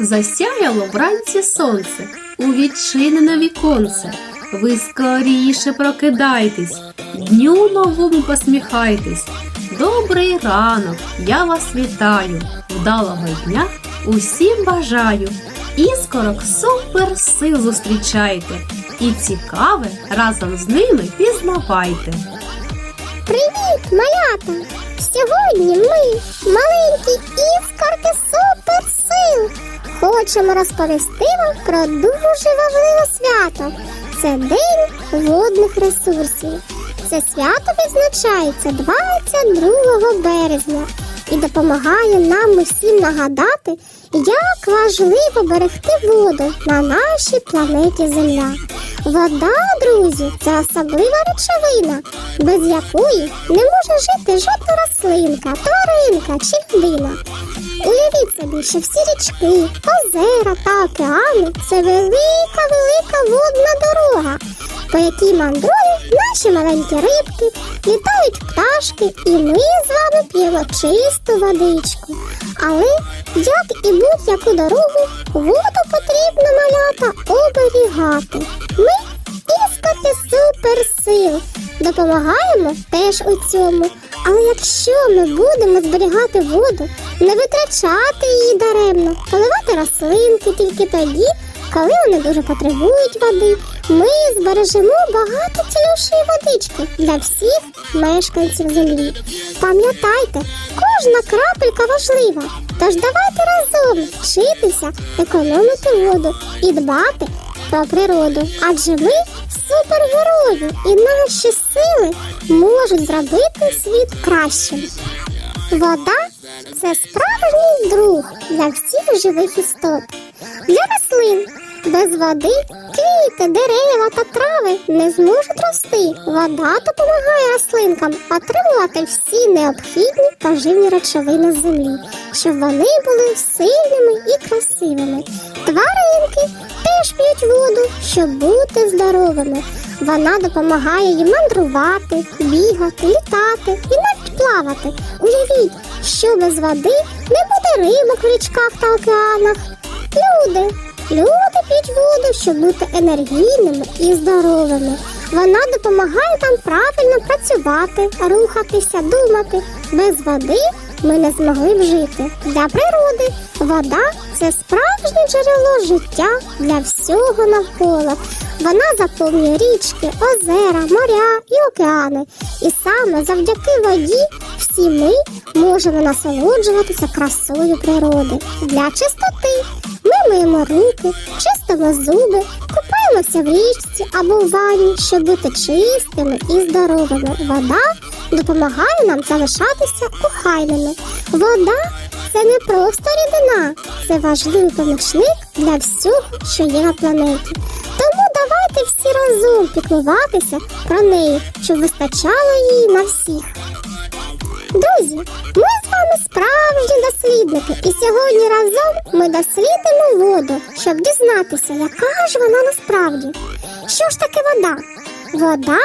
Засяяло вранці сонце у відчинене віконце. Ви скоріше прокидайтесь, дню новому посміхайтесь. Добрий ранок, я вас вітаю. Вдалого дня усім бажаю. Іскорок суперсил зустрічайте і цікаве разом з ними пізнавайте. Привіт, малята! Сьогодні ми, маленькі іскорки суперсил, хочемо розповісти вам про дуже важливе свято. Це День водних ресурсів. Це свято відзначається 22 березня і допомагає нам усім нагадати, як важливо берегти воду на нашій планеті Земля. Вода, друзі, це особлива речовина, без якої не може жити жодна рослинка, тваринка чи людина. Уявіть собі, що всі річки, озера та океани це велика, велика водна дорога, по якій мандрують наші маленькі рибки, літають пташки, і ми з вами п'ємо чисту водичку. Але, як і будь-яку дорогу, воду потрібно малята оберігати. Ми іскати суперсил. Допомагаємо теж у цьому. Але якщо ми будемо зберігати воду, не витрачати її даремно, поливати рослинки тільки тоді, коли вони дуже потребують води, ми збережемо багато цілющої водички для всіх мешканців землі. Пам'ятайте, кожна крапелька важлива. Тож давайте разом вчитися економити воду і дбати про природу. Адже ми супергерої, і наші сили можуть зробити світ кращим. Вода це справжній друг для всіх живих істот. Для рослин без води квіти, дерева та трави не зможуть рости. Вода допомагає рослинкам отримувати всі необхідні поживні речовини з землі, щоб вони були сильними і красивими. Тваринки теж п'ють воду, щоб бути здоровими. Вона допомагає їм мандрувати, бігати, літати і навіть плавати. Уявіть, що без води не буде рибок в річках та океанах. Люди. Люди п'ють воду, щоб бути енергійними і здоровими. Вона допомагає нам правильно працювати, рухатися, думати. Без води ми не змогли б жити. Для природи вода це справжнє джерело життя для всього навколо. Вона заповнює річки, озера, моря і океани. І саме завдяки воді всі ми можемо насолоджуватися красою природи. Для чистоти ми миємо руки, чистимо зуби, купаємося в річці або в ванні, щоб бути чистими і здоровими. Вода допомагає нам залишатися охайними. Вода це не просто рідина, це важливий помічник для всього, що є на планеті. Тому давайте всі разом піклуватися про неї, щоб вистачало її на всіх. Друзі, ми з вами справжні дослідники, і сьогодні разом ми дослідимо воду, щоб дізнатися, яка ж вона насправді. Що ж таке вода? Вода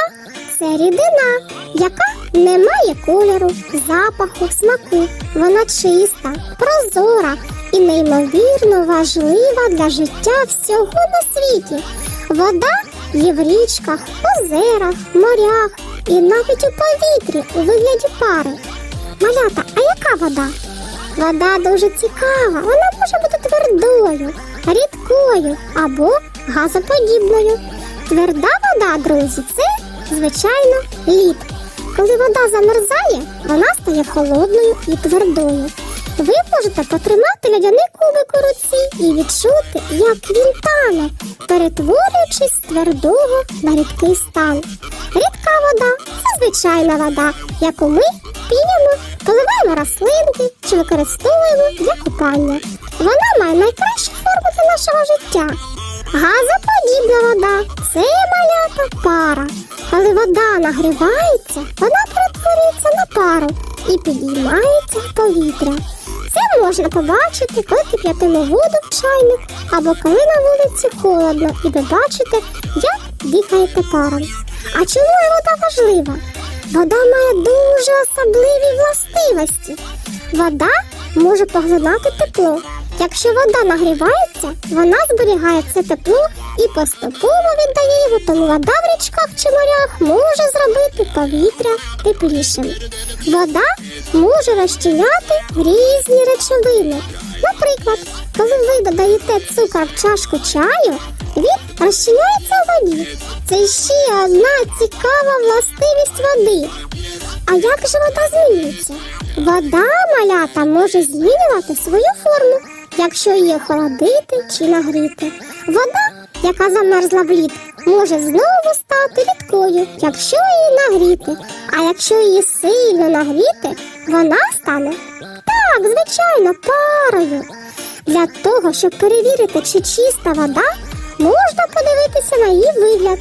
це рідина, яка не має кольору, запаху, смаку. Вона чиста, прозора і неймовірно важлива для життя всього на світі. Вода є в річках, озерах, морях і навіть у повітрі у вигляді пари. Малята, а яка вода? Вода дуже цікава. Вона може бути твердою, рідкою або газоподібною. Тверда вода, друзі, це, звичайно, лід. Коли вода замерзає, вона стає холодною і твердою. Ви можете потримати льодяний кубик у руці і відчути, як він тане, перетворюючись з твердого на рідкий стан. Рідка вода це звичайна вода, яку ми п'ємо, поливаємо рослинки чи використовуємо для купання. Вона має найкращу форму для нашого життя. Газоподібна вода це малята пара. Коли вода нагрівається, вона перетворюється на пару і підіймається в повітря. Це можна побачити, коли кип'ятимо воду в чайник, або коли на вулиці холодно, і ви бачите, як дихає дихаєте паром. А чому вода важлива? Вода має дуже особливі властивості. Вода може поглинати тепло. Якщо вода нагрівається, вона зберігає це тепло і поступово віддає його, тому вода в річках чи морях може зробити повітря теплішим. Вода може розчиняти різні речовини. Наприклад, коли ви додаєте цукор в чашку чаю, він розчиняється у воді. Це ще одна цікава властивість води. А як же вода змінюється? Вода малята може змінювати свою форму, якщо її охолодити чи нагріти. Вода, яка замерзла в лід, може знову стати рідкою, якщо її нагріти. А якщо її сильно нагріти, вона стане так, звичайно, парою. Для того, щоб перевірити, чи чиста вода, можна подивитися на її вигляд.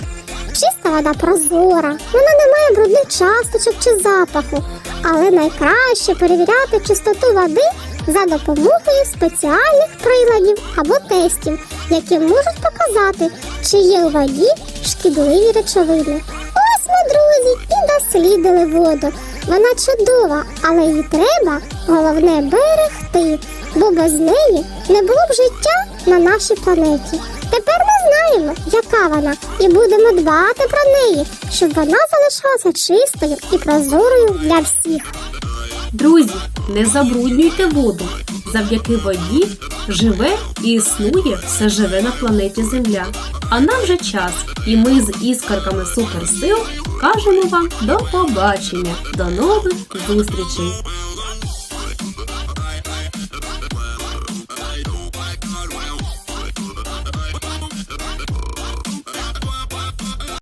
Чиста вода прозора, вона не має брудних часточок чи запаху, але найкраще перевіряти чистоту води за допомогою спеціальних приладів або тестів, які можуть показати, чи є у воді шкідливі речовини. Ось ми, друзі, і дослідили воду. Вона чудова, але її треба головне берегти, бо без неї не було б життя на нашій планеті. Тепер ми знаємо, яка вона, і будемо дбати про неї, щоб вона залишалася чистою і прозорою для всіх. Друзі, не забруднюйте воду. Завдяки воді живе і існує все живе на планеті Земля. А нам вже час, і ми з іскорками суперсил кажемо вам до побачення, до нових зустрічей!